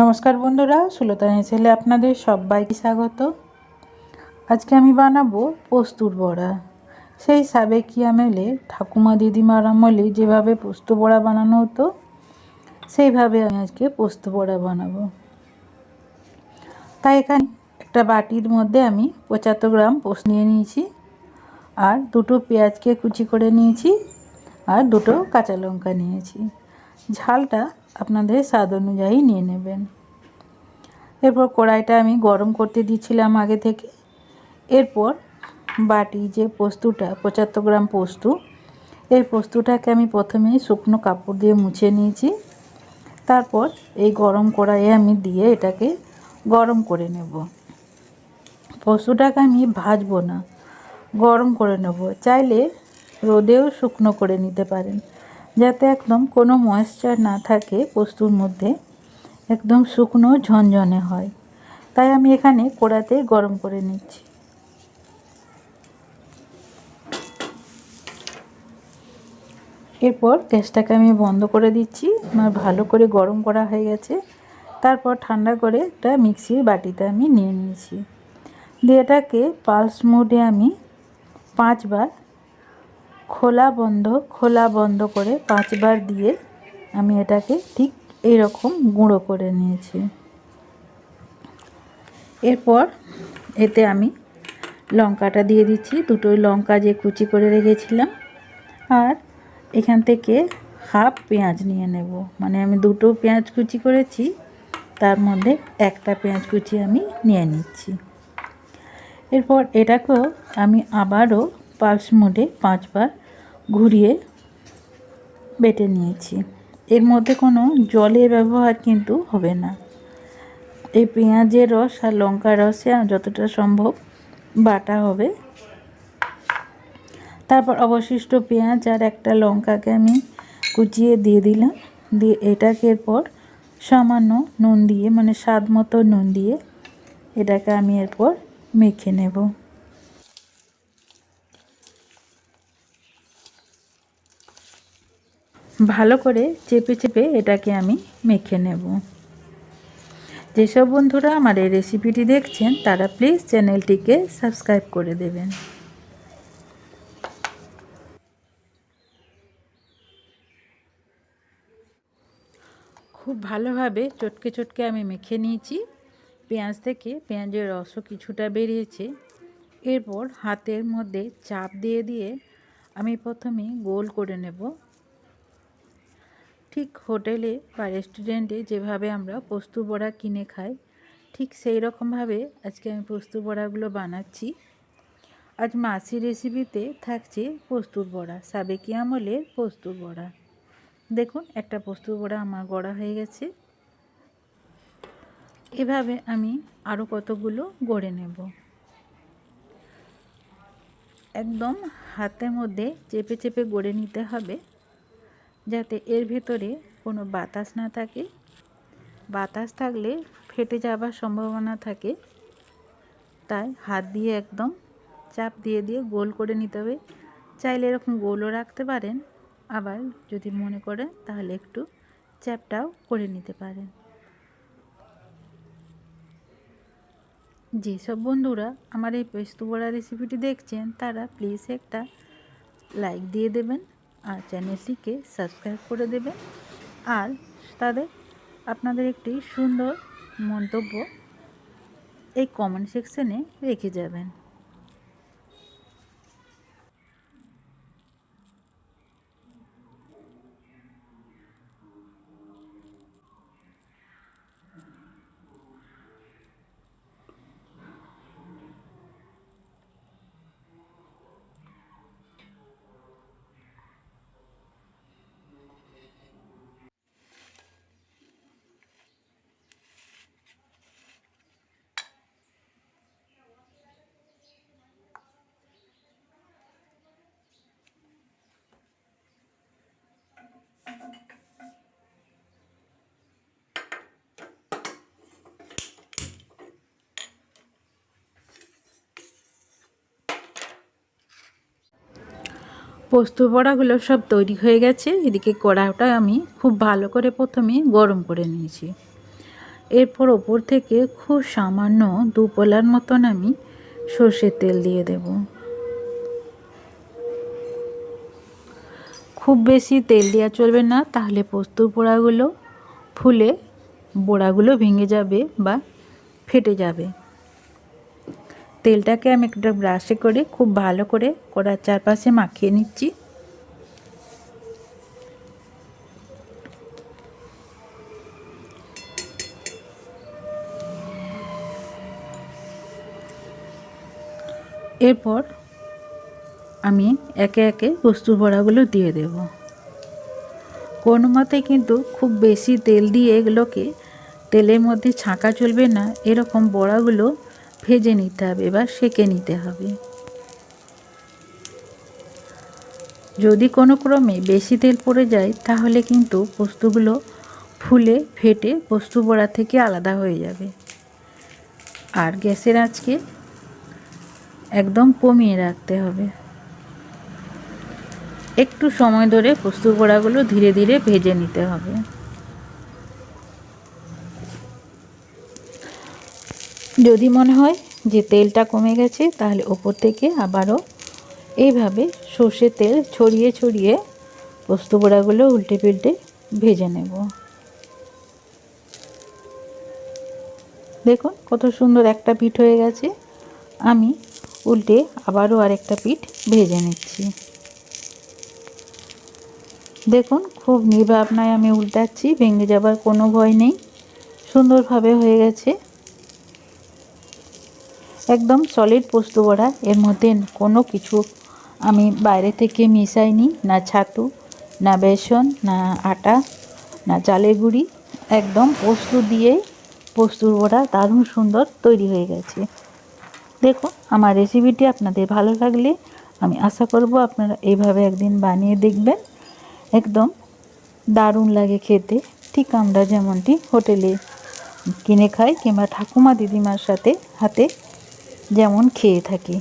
নমস্কার বন্ধুরা সুলতানি ছেলে আপনাদের সবাইকে স্বাগত। আজকে আমি বানাবো পোস্তুর বড়া। সেই সাবেকি আমলে ঠাকুমা দিদিমার আমলে যেভাবে পোস্ত বড়া বানানো হতো, সেইভাবে আমি আজকে পোস্ত বড়া বানাবো। তাই এখানে একটা বাটির মধ্যে আমি পঁচাত্তর গ্রাম পোস্ত নিয়ে নিয়েছি, আর দুটো পেঁয়াজকে কুচি করে নিয়েছি, আর দুটো কাঁচা লঙ্কা নিয়েছি। ঝালটা আপনাদের স্বাদ অনুযায়ী নিয়ে নেবেন। এরপর কড়াইটা আমি গরম করতে দিচ্ছিলাম আগে থেকে। এরপর বাটি যে পোস্তটা, পঁচাত্তর গ্রাম পোস্ত, এই পোস্তটাকে আমি প্রথমে শুকনো কাপড় দিয়ে মুছে নিয়েছি। তারপর এই গরম কড়াইয়ে আমি দিয়ে এটাকে গরম করে নেব। পোস্তটাকে আমি ভাজবো না, গরম করে নেব। চাইলে রোদেও শুকনো করে নিতে পারেন, যাতে একদম কোনো ময়েশ্চার না থাকে পোস্তুর মধ্যে, একদম শুকনো ঝনঝনে হয়। তাই আমি এখানে কড়াতে গরম করে নিচ্ছি। এরপর গ্যাসটাকে আমি বন্ধ করে দিচ্ছি। আমার ভালো করে গরম করা হয়ে গেছে। তারপর ঠান্ডা করে একটা মিক্সির বাটিতে আমি নিয়ে নিয়েছি। দিয়ে এটাকে পালস মোডে আমি পাঁচবার খোলা বন্ধ খোলা বন্ধ করে পাঁচবার দিয়ে আমি এটাকে ঠিক এই রকম গুঁড়ো করে নিয়েছি। এরপর এতে আমি লঙ্কাটা দিয়ে দিচ্ছি। দুটোই লঙ্কা যে কুচি করে রেখেছিলাম। আর এখান থেকে হাফ পেঁয়াজ নিয়ে নেব। মানে আমি দুটো পেঁয়াজ কুচি করেছি, তার মধ্যে একটা পেঁয়াজ কুচি আমি নিয়ে নিচ্ছি। এরপর এটাকেও আমি আবারও পালস মোডে পাঁচবার ঘুরিয়ে বেটে নিয়েছি। এর মধ্যে কোনো জলের ব্যবহার কিন্তু হবে না। এই পেঁয়াজের রস আর লঙ্কার রসে যতটা সম্ভব বাটা হবে। তারপর অবশিষ্ট পেঁয়াজ আর একটা লঙ্কাকে আমি কুচিয়ে দিয়ে দিলাম। দিয়ে এটাকে এরপর সামান্য নুন দিয়ে মানে স্বাদ মতো নুন দিয়ে এটাকে আমি এরপর মেখে নেব। ভালো করে চেপে চেপে এটাকে আমি মেখে নেব। যেসব বন্ধুরা আমার এই রেসিপিটি দেখছেন, তারা প্লিজ চ্যানেলটিকে সাবস্ক্রাইব করে দেবেন। খুব ভালোভাবে চটকে চটকে আমি মেখে নিয়েছি। পেঁয়াজ থেকে পেঁয়াজের রসও কিছুটা বেরিয়েছে। এরপর হাতের মধ্যে চাপ দিয়ে দিয়ে আমি প্রথমে গোল করে নেব। ঠিক হোটেলে বা রেস্টুরেন্টে যেভাবে আমরা পোস্ত বড়া কিনে খাই, ঠিক সেই রকমভাবে আজকে আমি পোস্ত বড়াগুলো বানাচ্ছি। আজ মাসি রেসিপিতে থাকছে পোস্তুর বড়া, সাবেকি আমলের পোস্তুর বড়া। দেখুন, একটা পোস্তুর বড়া আমার গড়া হয়ে গেছে। এভাবে আমি আরও কতগুলো গড়ে নেব। একদম হাতের মধ্যে চেপে চেপে গড়ে নিতে হবে, যাতে এর ভেতরে কোনো বাতাস না থাকে। বাতাস থাকলে ফেটে যাবার সম্ভাবনা থাকে, তাই হাত দিয়ে একদম চাপ দিয়ে দিয়ে গোল করে নিতে হবে। চাইলে এরকম গোলও রাখতে পারেন। আবার যদি মনে করেন, তাহলে একটু চ্যাপটাও করে নিতে পারেন। যেসব বন্ধুরা আমার এই পেস্তু বড়া রেসিপিটি দেখছেন, তারা প্লিজ একটা লাইক দিয়ে দেবেন আর চ্যানেলটিকে সাবস্ক্রাইব করে দেবেন। আর তাদের, আপনাদের একটি সুন্দর মন্তব্য এই কমেন্ট সেকশনে রেখে যাবেন। পোস্ত বড়াগুলো সব তৈরি হয়ে গেছে। এদিকে কড়াটা আমি খুব ভালো করে প্রথমে গরম করে নিয়েছি। এরপর ওপর থেকে খুব সামান্য দু পোলার মতন আমি সর্ষের তেল দিয়ে দেব। খুব বেশি তেল দেওয়া চলবে না, তাহলে পোস্ত পোড়াগুলো ফুলে, বড়াগুলো ভেঙে যাবে বা ফেটে যাবে। তেলটাকে আমি একটা ব্রাশে করে খুব ভালো করে কড়ার চারপাশে মাখিয়ে নিচ্ছি। এরপর আমি একে একে বস্তু বড়াগুলো দিয়ে দেব। কোনো মতে কিন্তু খুব বেশি তেল দিয়ে এগুলোকে তেলের মধ্যে ছাঁকা চলবে না। এরকম বড়াগুলো ভেজে নিতে হবে বা সেকে নিতে হবে। যদি কোনো ক্রমে বেশি তেল পড়ে যায়, তাহলে কিন্তু পোস্তগুলো ফুলে ফেটে পোস্ত বড়া থেকে আলাদা হয়ে যাবে। আর গ্যাসের আঁচকে একদম কমিয়ে রাখতে হবে। একটু সময় ধরে পোস্ত বড়াগুলো ধীরে ধীরে ভেজে নিতে হবে। যদি মনে হয় যে তেলটা কমে গেছে, তাহলে ওপর থেকে আবারও এইভাবে সর্ষের তেল ছড়িয়ে ছড়িয়ে পোস্ত বড়াগুলো উল্টে পিল্টে ভেজে নেব। দেখুন কত সুন্দর একটা পিঠ হয়ে গেছে। আমি উল্টে আবারও আরেকটা পিঠ ভেজে নিচ্ছি। দেখুন খুব নির্ভাবনায় আমি উল্টাচ্ছি, ভেঙে যাবার কোনো ভয় নেই। সুন্দরভাবে হয়ে গেছে। একদম সলিড পোস্ত বড়া। এর মধ্যে কোনো কিছু আমি বাইরে থেকে মিশাইনি, না ছাতু, না বেসন, না আটা, না চালের গুঁড়ি। একদম পোস্ত দিয়েই পোস্তুর বড়া দারুণ সুন্দর তৈরি হয়ে গেছে। দেখুন, আমার রেসিপিটি আপনাদের ভালো লাগলে আমি আশা করব আপনারা এইভাবে একদিন বানিয়ে দেখবেন। একদম দারুণ লাগে খেতে। ঠিক আমরা যেমনটি হোটেলে কিনে খাই কিংবা ঠাকুমা দিদিমার সাথে, হাতে যেমন খেয়ে থাকি।